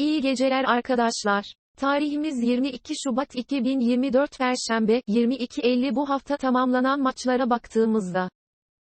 İyi geceler arkadaşlar. Tarihimiz 22 Şubat 2024 Perşembe, 22.50 bu hafta tamamlanan maçlara baktığımızda.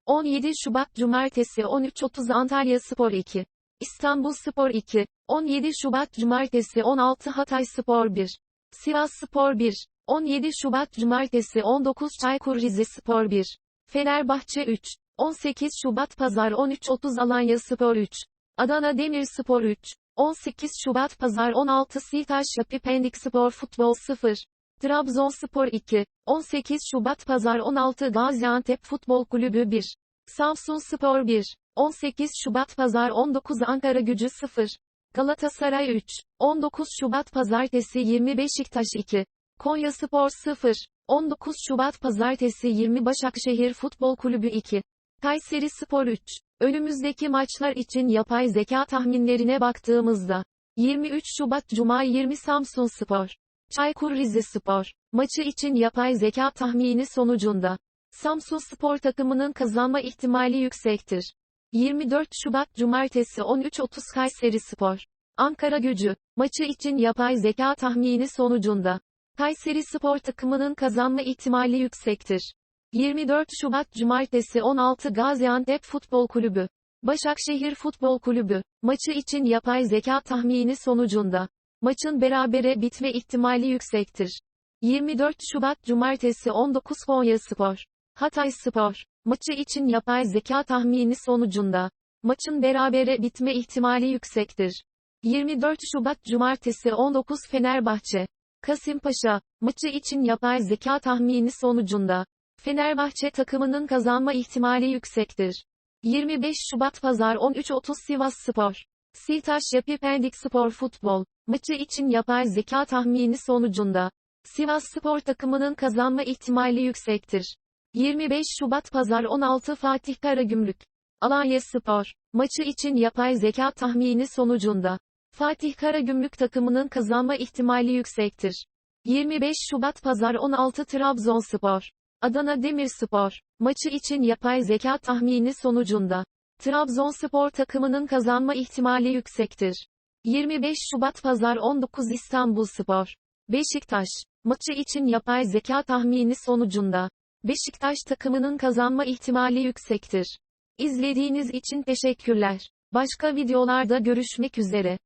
17 Şubat Cumartesi 13.30 Antalya Spor 2. İstanbul Spor 2. 17 Şubat Cumartesi 16 Hatay Spor 1. Sivas Spor 1. 17 Şubat Cumartesi 19 Çaykur Rizespor 1. Fenerbahçe 3. 18 Şubat Pazar 13.30 Alanya Spor 3. Adana Demirspor 3. 18 Şubat Pazar 16 Sitaş Yapı Pendik Spor Futbol 0. Trabzonspor 2. 18 Şubat Pazar 16 Gaziantep Futbol Kulübü 1. Samsun Spor 1. 18 Şubat Pazar 19 Ankara Gücü 0. Galatasaray 3. 19 Şubat Pazartesi 20 Beşiktaş 2. Konya Spor 0. 19 Şubat Pazartesi 20 Başakşehir Futbol Kulübü 2. Kayseri Spor 3. Önümüzdeki maçlar için yapay zeka tahminlerine baktığımızda. 23 Şubat Cuma 20 Samsun Spor. Çaykur Rizespor. Maçı için yapay zeka tahmini sonucunda. Samsun Spor takımının kazanma ihtimali yüksektir. 24 Şubat Cumartesi 13.30 Kayseri Spor. Ankara Gücü. Maçı için yapay zeka tahmini sonucunda. Kayseri Spor takımının kazanma ihtimali yüksektir. 24 Şubat Cumartesi 16 Gaziantep Futbol Kulübü. Başakşehir Futbol Kulübü. Maçı için yapay zeka tahmini sonucunda. Maçın berabere bitme ihtimali yüksektir. 24 Şubat Cumartesi 19 Konya Spor. Hatay Spor. Maçı için yapay zeka tahmini sonucunda. Maçın berabere bitme ihtimali yüksektir. 24 Şubat Cumartesi 19 Fenerbahçe. Kasımpaşa. Maçı için yapay zeka tahmini sonucunda. Fenerbahçe takımının kazanma ihtimali yüksektir. 25 Şubat Pazar 13.30 Sivas Spor. Sitaş Yapı Pendik Spor Futbol. Maçı için yapay zeka tahmini sonucunda. Sivas Spor takımının kazanma ihtimali yüksektir. 25 Şubat Pazar 16 Fatih Karagümrük. Alanya Spor. Maçı için yapay zeka tahmini sonucunda. Fatih Karagümrük takımının kazanma ihtimali yüksektir. 25 Şubat Pazar 16 Trabzonspor. Adana Demirspor. Maçı için yapay zeka tahmini sonucunda. Trabzonspor takımının kazanma ihtimali yüksektir. 25 Şubat Pazar 19 İstanbulspor. Beşiktaş. Maçı için yapay zeka tahmini sonucunda. Beşiktaş takımının kazanma ihtimali yüksektir. İzlediğiniz için teşekkürler. Başka videolarda görüşmek üzere.